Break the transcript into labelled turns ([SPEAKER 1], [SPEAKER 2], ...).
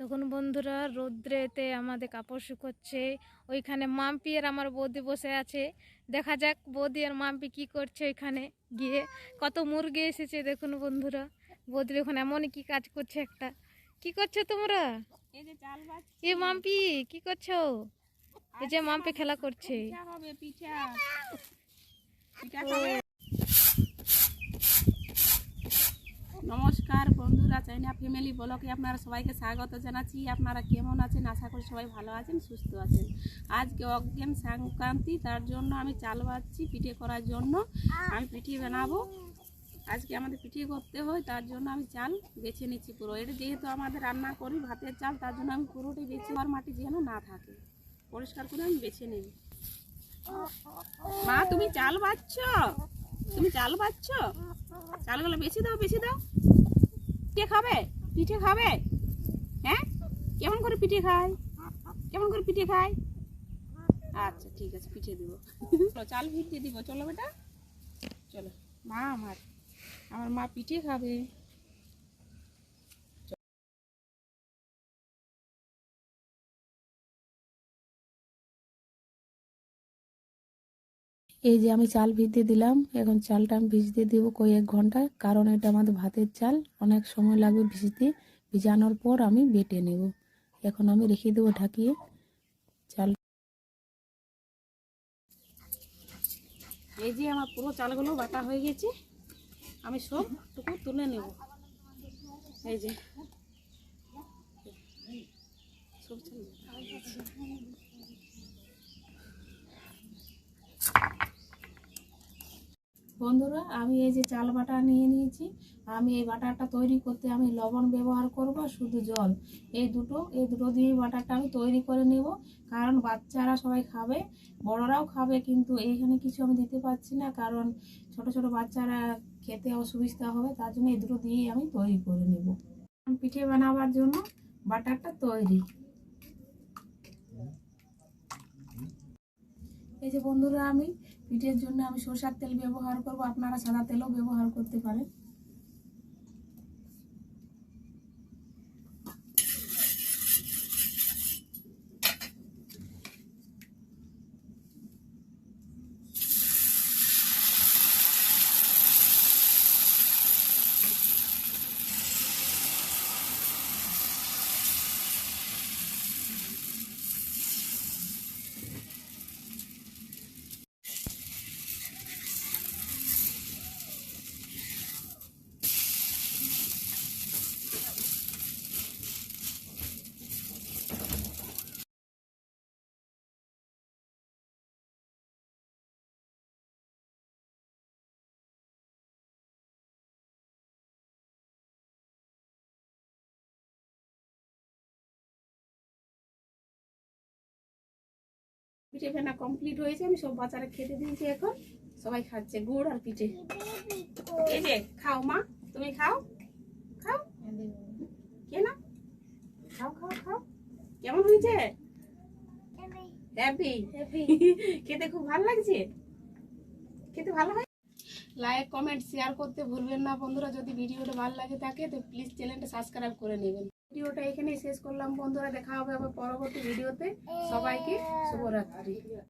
[SPEAKER 1] তখন বন্ধুরা রৌদ্রেতে আমাদের কাপড় শুকোচ্ছে। ওইখানে মাম্পি আর আমার বৌদি বসে আছে। দেখা যাক বৌদি আর মাম্পি কি করছে ওইখানে গিয়ে। কত মুরগি এসেছে দেখুন বন্ধুরা। বৌদি দেখুন এমনই কি কাজ করছে একটা। কি করছ তোমরা? এ মাম্পি কি করছ? এই যে মাম্পি খেলা করছে।
[SPEAKER 2] পিঠা হবে পিঠা পিঠা খাবে নমস্কার বন্ধুরা চাইনা ফ্যামিলি ব্লকে আপনারা সবাইকে স্বাগত জানাচ্ছি। আপনারা কেমন আছেন? আশা করি সবাই ভালো আছেন, সুস্থ আছেন। আজকে অজ্ঞান সংক্রান্তি, তার জন্য আমি চাল বাজছি পিঠে করার জন্য। আমি পিঠে বানাবো। আজকে আমাদের পিঠে করতে হয়, তার জন্য আমি চাল বেছে নিচ্ছি পুরো। এটা যেহেতু আমাদের রান্না করি, ভাতের চাল, তার জন্য আমি পুরোটাই বেছে আর মাটি যেন না থাকে। পরিষ্কার করে আমি বেছে নেব। মা, তুমি চাল বাচ্ছ তুমি চাল পাচ্ছ চালগুলো বেশি দাও বেশি দাও। পিঠে খাবে? পিঠে খাবে? হ্যাঁ? কেমন করে পিঠে খায়? কেমন করে পিঠে খায়? আচ্ছা ঠিক আছে পিঠে দিব। চলো, চাল ভিটিয়ে দিব। চলো বেটা। চলো। মা আমার আমার মা পিঠে খাবে।
[SPEAKER 3] এই যে আমি চাল ভিজতে দিলাম, এখন চালটা আমি ভিজতে দেবো কয়েক ঘণ্টা, কারণ এটা আমাদের ভাতের চাল, অনেক সময় লাগবে ভিজতে, ভিজানোর পর আমি বেটে নেব। এখন আমি রেখে দেবো ঢাকিয়ে চাল।
[SPEAKER 2] এই যে আমার পুরো চালগুলো বাটা হয়ে গেছে, আমি সব টুকু তুলে নেব। এই যে, সব চাল বাটা হয়ে গেছে।
[SPEAKER 3] বন্ধুরা, আমি এই যে চাল বাটা নিয়ে নিয়েছি। আমি এই বাটারটা তৈরি করতে আমি লবণ ব্যবহার করব, শুধু জল। এই দুটো এই দুটো দিয়ে বাটারটা আমি তৈরি করে নেব। কারণ বাচ্চারা সবাই খাবে, বড়রাও খাবে, কিন্তু এইখানে কিছু আমি দিতে পারছি না। কারণ ছোট ছোট বাচ্চারা খেতে অসুবিধা হবে, তার জন্য এই দুটো দিয়েই আমি তৈরি করে নেব। পিঠে বানাবার জন্য বাটারটা তৈরি। এই যে বন্ধুরা, আমি পিঠের জন্য আমি সরষার তেল ব্যবহার করব। আপনারা সাদা তেলও ব্যবহার করতে পারেন।
[SPEAKER 2] পিঠে ফেনা কমপ্লিট হয়েছে আমি সব বাচ্চারা খেতে দিয়েছি এখন। সবাই খাচ্ছে গুড় আর পিঠে। এই যে খাও মা তুমি খাও? খাও? কে না খাও খাও খাও। কেমন হয়েছে? হ্যাপি খেতে খুব ভালো লাগছে? খেতে ভালো হয়? লাইক কমেন্ট শেয়ার করতে ভুলবেন না। বন্ধুরা, যদি ভিডিওটা ভালো লাগে থাকে, তো প্লিজ চ্যানেলটা সাবস্ক্রাইব করে নেবেন। ভিডিওটা এখানেই শেষ করলাম। বন্ধুরা, দেখা হবে আবার পরবর্তী ভিডিওতে। সবাইকে শুভরাত্রি।